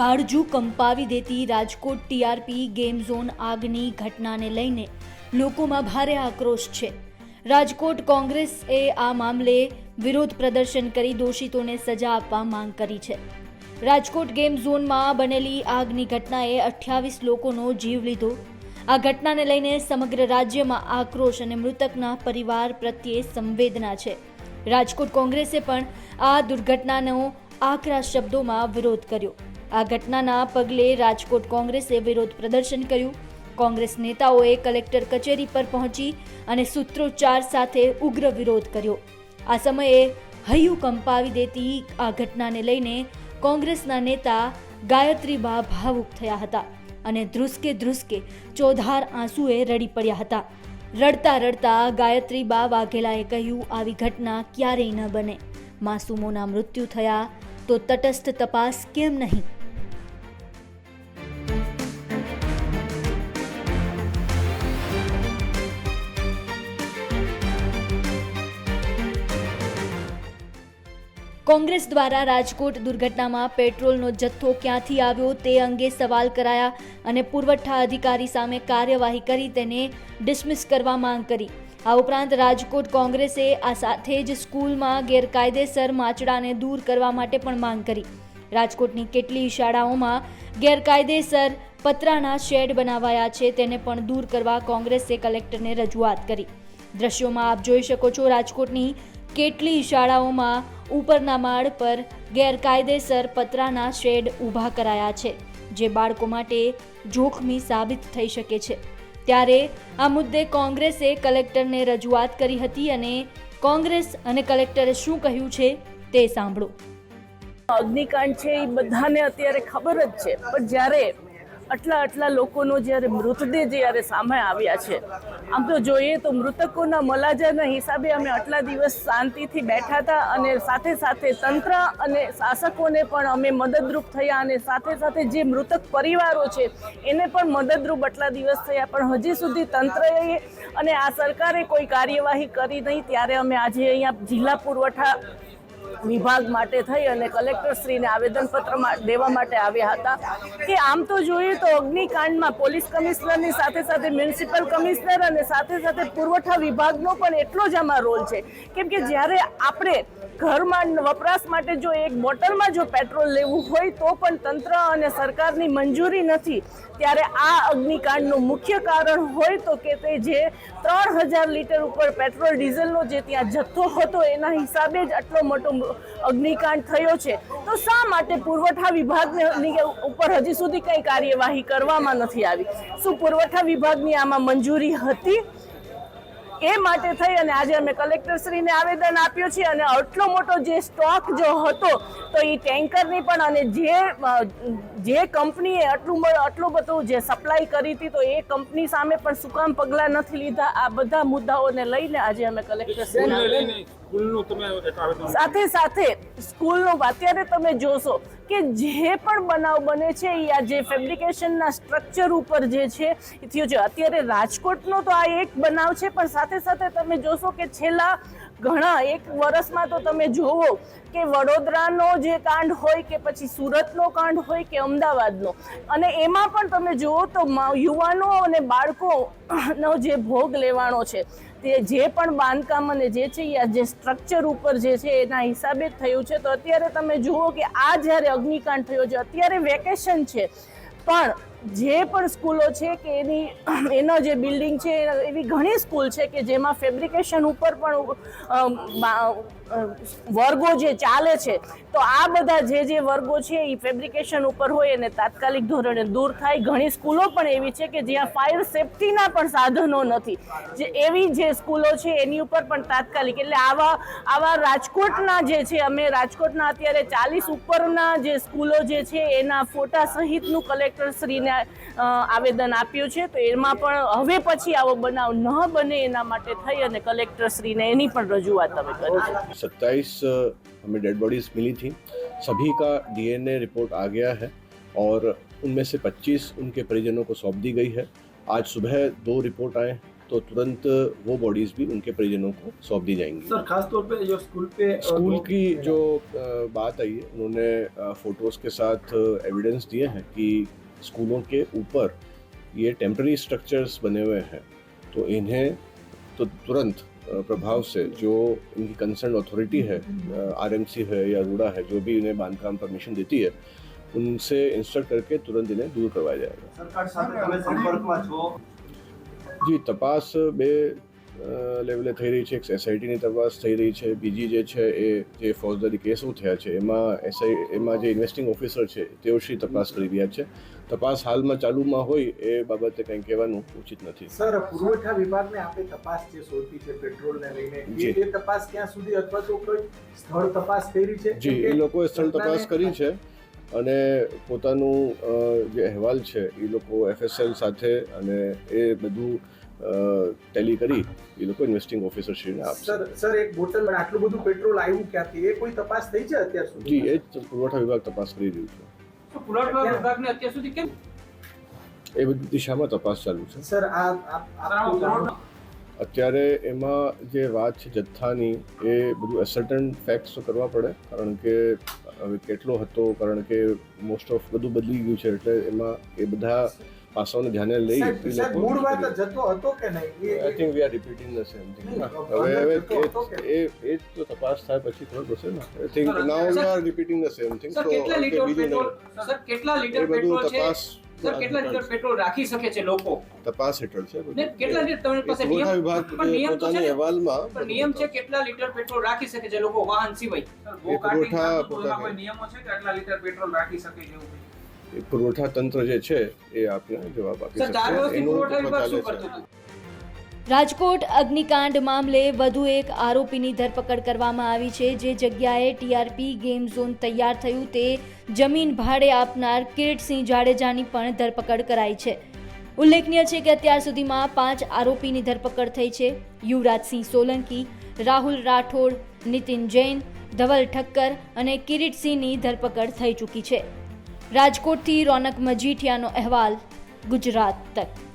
કાળજું કંપાવી દેતી Rajkot TRP game zone આગની ઘટનાને લઈને લોકોમાં ભારે આક્રોશ છે. રાજકોટ કોંગ્રેસે આ મામલે વિરોધ પ્રદર્શન કરી દોષિતોને સજા આપવા માંગ કરી છે. રાજકોટ ગેમ ઝોનમાં બનેલી આગની ઘટનાએ અઠ્યાવીસ લોકોનો જીવ લીધો. આ ઘટનાને લઈને સમગ્ર રાજ્યમાં આક્રોશ અને મૃતકના પરિવાર પ્રત્યે સંવેદના છે. રાજકોટ કોંગ્રેસે પણ આ દુર્ઘટનાનો આકરા શબ્દોમાં વિરોધ કર્યો. આ ઘટનાના પગલે રાજકોટ કોંગ્રેસે વિરોધ પ્રદર્શન કર્યું. કોંગ્રેસ નેતાઓએ કલેક્ટર કચેરી પર પહોંચી અને સૂત્રોચ્ચાર સાથે ઉગ્ર વિરોધ કર્યો. આ સમયે હૈયું કંપાવી દેતી આ ઘટનાને લઈને કોંગ્રેસના નેતા ગાયત્રીબા ભાવુક થયા હતા અને ધ્રુસકે ધ્રુસકે ચોધાર આંસુએ રડી પડ્યા હતા. રડતા રડતા ગાયત્રીબા વાઘેલાએ કહ્યું, આવી ઘટના ક્યારેય ન બને. માસૂમોના મૃત્યુ થયા તો તટસ્થ તપાસ કેમ નહીં? કોંગ્રેસ દ્વારા રાજકોટ દુર્ઘટનામાં પેટ્રોલનો જથ્થો ક્યાંથી આવ્યો તે અંગે સવાલ કરાયા અને પુરવઠા અધિકારી સામે કાર્યવાહી કરી તેને ડિસમિસ કરવા માંગ કરી. આ ઉપરાંત રાજકોટ કોંગ્રેસે આ સાથે જ સ્કૂલમાં ગેરકાયદેસર માચડાને દૂર કરવા માટે પણ માંગ કરી. રાજકોટની કેટલી શાળાઓમાં ગેરકાયદેસર પતરાના શેડ બનાવાયા છે તેને પણ દૂર કરવા કોંગ્રેસે કલેક્ટરને રજૂઆત કરી. દ્રશ્યોમાં આપ જોઈ શકો છો રાજકોટની કેટલી શાળાઓમાં ઉપરના માળ પર ગેરકાયદેસર પતરાના શેડ ઊભા કરાયા છે, જે બાળકો માટે જોખમી સાબિત થઈ શકે છે. ત્યારે આ મુદ્દે કોંગ્રેસે કલેક્ટરને રજૂઆત કરી હતી અને કોંગ્રેસ અને કલેક્ટરે શું કહ્યું છે તે સાંભળો. અગ્નિકાંડ છે એ બધાને અત્યારે ખબર જ છે, પણ જ્યારે આટલા આટલા લોકોનો જ્યારે મૃતદેહ જ્યારે સામે આવ્યા છે, આમ તો જોઈએ તો મૃતકોના મલાજાના હિસાબે અમે આટલા દિવસ શાંતિથી બેઠા હતા અને સાથે સાથે તંત્ર અને શાસકોને પણ અમે મદદરૂપ થયા અને સાથે સાથે જે મૃતક પરિવારો છે, એને પણ મદદરૂપ આટલા દિવસ થયા. પણ હજી સુધી તંત્રએ અને આ સરકારે કોઈ કાર્યવાહી કરી નહીં. ત્યારે અમે આજે અહીંયા જિલ્લા પુરવઠા વિભાગ માટે થઈ અને કલેક્ટરશ્રીને આવેદનપત્ર દેવા માટે આવ્યા હતા. કે આમ તો જોઈએ તો અગ્નિકાંડમાં પોલીસ કમિશનરની સાથે સાથે મ્યુનિસિપલ કમિશનર અને સાથે સાથે પુરવઠા વિભાગનો પણ એટલો જ આમાં રોલ છે. કેમ કે જ્યારે આપણે ઘરમાં વપરાશ માટે જો એક બોટલમાં જો પેટ્રોલ લેવું હોય તો પણ તંત્ર અને સરકારની મંજૂરી નથી. ત્યારે આ અગ્નિકાંડનું મુખ્ય કારણ હોય તો કે તે જે ત્રણ હજાર લીટર ઉપર પેટ્રોલ ડીઝલનો જે ત્યાં જથ્થો હતો એના હિસાબે જ આટલો મોટો અગ્નિકાંડ થયો છે. તો શા માટે પુરવઠા વિભાગની ઉપર હજી સુધી કંઈ કાર્યવાહી કરવામાં નથી આવી? શું પુરવઠા વિભાગની આમાં મંજૂરી હતી? એ માટે થઈ અને આજે અમે કલેક્ટરશ્રીને આવેદન આપ્યું છે અને આટલો મોટો જે સ્ટોક જો હતો તો એ ટેન્કરની પણ અને જે જે કંપનીએ આટલું આટલું બધું જે સપ્લાય કરી હતી તો એ કંપની સામે પણ શું કામ પગલાં નથી લીધા? આ બધા મુદ્દાઓને લઈને આજે અમે કલેક્ટરશ્રીને સ્કૂલને તમે સાથે સાથે સ્કૂલનું અત્યારે તમે જોશો કે જે પણ બનાવ બને છે, એ આ જે ફેબ્રિકેશનના સ્ટ્રક્ચર ઉપર જે છે, એ થયો છે. અત્યારે રાજકોટનો તો આ એક બનાવ છે, પણ સાથે સાથે તમે જોશો કે છેલ્લા ઘણા, એક વર્ષમાં તો તમે જુઓ કે વડોદરાનો જે કાંડ હોય કે પછી સુરતનો કાંડ હોય કે અમદાવાદનો. અને એમાં પણ તમે જુઓ તો યુવાનો અને બાળકોનો જે ભોગ લેવાનો છે, તે જે પણ બાંધકામ અને જે છે એ જે સ્ટ્રક્ચર ઉપર જે છે એના હિસાબે થયું છે. તો અત્યારે તમે જુઓ કે આ જ્યારે અગ્નિકાંડ થયો છે, અત્યારે વેકેશન છે. પણ જે પણ સ્કૂલો છે કે એની, એનો જે બિલ્ડિંગ છે એવી ઘણી સ્કૂલ છે કે જેમાં ફેબ્રિકેશન ઉપર પણ વર્ગો જે ચાલે છે, તો આ બધા જે જે વર્ગો છે એ ફેબ્રિકેશન ઉપર હોય અને તાત્કાલિક ધોરણે દૂર થાય. ઘણી સ્કૂલો પણ એવી છે કે જ્યાં ફાયર સેફટીના પણ સાધનો નથી. જે એવી જે સ્કૂલો છે એની ઉપર પણ તાત્કાલિક, એટલે આવા આવા રાજકોટના જે છે, અમે રાજકોટના અત્યારે ચાલીસ ઉપરના જે સ્કૂલો જે છે, એના ફોટા સહિતનું કલેક્ટરશ્રીને આવેદન આપ્યું છે. તો એમાં પણ હવે પછી આવો બનાવ ન બને એના માટે થઈ અને કલેક્ટરશ્રીને એની પણ રજૂઆત અમે કરી છે. सत्ताईस हमें डेड बॉडीज मिली थी। सभी का डीएनए रिपोर्ट आ गया है और उनमें से 25 उनके परिजनों को सौंप दी गई है। आज सुबह दो रिपोर्ट आए तो तुरंत वो बॉडीज भी उनके परिजनों को सौंप दी जाएँगी। सर खास तौर पे जो स्कूल पे स्कूल की जो बात आई है उन्होंने फ़ोटोज़ के साथ एविडेंस दिए हैं कि स्कूलों के ऊपर ये टेम्पररी स्ट्रक्चर्स बने हुए हैं। तो इन्हें तो तुरंत प्रभाव से जो उनकी कंसर्न अथॉरिटी है आरएमसी है या रूडा है जो भी इन्हें बांधकाम परमिशन देती है उनसे इंस्ट्रक्ट करके तुरंत इन्हें दूर करवाया जाएगा। जी तपास में લેવલે થઈ રહી છે એક એસઆઈટીની તપાસ થઈ રહી છે. બીજી જે છે એ જે ફોજદારી કેસો થયા છે એમાં એસઆઈ એમાં જે ઇન્વેસ્ટિંગ ઓફિસર છે તેઓ શ્રી તપાસ કરી રહ્યા છે. તપાસ હાલમાં ચાલુમાં હોય એ બાબતે કંઈ કહેવાનું ઉચિત નથી. સર પુરવઠા વિભાગને આપણે તપાસ જે સોંપી છે પેટ્રોલને લઈને. એ તપાસ ક્યાં સુધી અથવા તો કોઈ સ્થળ તપાસ કરી છે? જી એ લોકોએ સ્થળ તપાસ કરી છે અને પોતાનું જે અહેવાલ છે એ લોકો એફએસએલ સાથે અને એ બધું ટેલી કરી એ લોકો ઇન્વેસ્ટિંગ ઓફિસર શ્રીને આપશે. સર સર એક બોટલમાં આટલું બધું પેટ્રોલ આવ્યું ક્યાંથી? એ કોઈ તપાસ થઈ છે અત્યાર જી એ જ પુરવઠા વિભાગ તપાસ કરી રહ્યું છે. તો પુરવઠા વિભાગને અત્યાર સુધી કેમ? એ બધી દિશામાં તપાસ ચાલુ છે. સર આ અત્યારે એમાં જે વાત છે જથ્થાની એ બધું એસર્ટન ફેક્ટ્સ તો કરવા પડે કારણ કે હવે કેટલો હતો કારણ કે મોસ્ટ ઓફ બધું બદલી ગયું છે એટલે એમાં એ બધા પાસાઓને ધ્યાને લઈ મૂળ વાત જતો હતો કે નહીં? I think we are repeating the same thing હવે હવે? એ એ તો તપાસ થાય પછી ખબર પડશે ને. I think now we are repeating the same thing sir કેટલા લીટર પેટ્રોલ સર કેટલા લીટર પેટ્રોલ છે? તપાસ સર કેટલા લીટર પેટ્રોલ રાખી શકે છે લોકો? તપાસ હેઠળ છે ને કેટલા લીટર તમારી પાસે નિયમ વિભાગ પણ નિયમ તો છે અહેવાલમાં પણ નિયમ છે કેટલા લીટર પેટ્રોલ રાખી શકે છે લોકો? વાહન સિવાય. ગો કાર્ટિંગ નિયમો છે કે કેટલા લીટર પેટ્રોલ રાખી શકે છે એવું પુરવઠા તંત્ર જે છે એ આપને જવાબ આપી શકશે. રાજકોટ અગ્નિકાંડ મામલે વધુ એક આરોપીની ધરપકડ કરવામાં આવી છે. જે જગ્યાએ ટીઆરપી ગેમ ઝોન તૈયાર થયું તે જમીન ભાડે આપનાર કિરીટસિંહ જાડેજાની પણ ધરપકડ કરાઈ છે. ઉલ્લેખનીય છે કે અત્યાર સુધીમાં પાંચ આરોપીની ધરપકડ થઈ છે. યુવરાજસિંહ સોલંકી રાહુલ રાઠોડ નીતિન જૈન ધવલ ઠક્કર અને કિરીટસિંહની ધરપકડ થઈ ચૂકી છે. રાજકોટથી રોનક મજીઠિયાનો અહેવાલ ગુજરાત તક